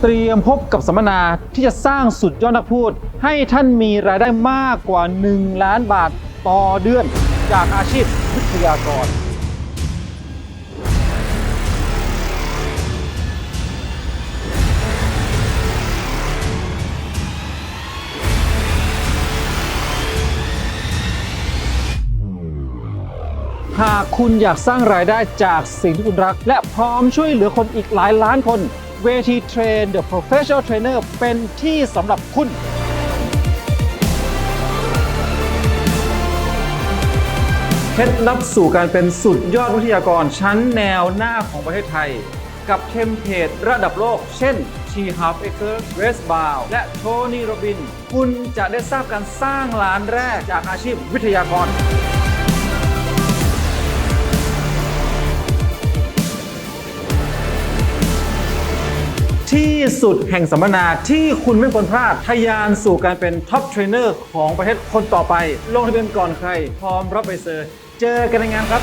เตรียมพบกับสัมมนาที่จะสร้างสุดยอดนักพูด ให้ท่านมีรายได้มากกว่า 1 ล้านบาทต่อเดือน จากอาชีพวิทยากร หากคุณอยากสร้างรายได้จากสิ่งที่คุณรัก และพร้อมช่วยเหลือคนอีกหลายล้านคน เวทีเทรน The Professional Trainer เป็นที่สำหรับคุณ เคล็ดลับสู่การเป็นสุดยอดวิทยากรชั้นแนวหน้าของประเทศไทย กับเทมเพลตระดับโลก เช่น T Half Acre r e s b o w และ Tony Robbins คุณจะได้ทราบการสร้างร้านแรกจากอาชีพวิทยากร ที่สุดแห่งสัมมนาที่คุณไม่ควรพลาดทะยานสู่การเป็นท็อปเทรนเนอร์ของประเทศคนต่อไป ลงทะเบียนก่อนใคร พร้อมรับใบเซอร์ เจอกันในงานครับ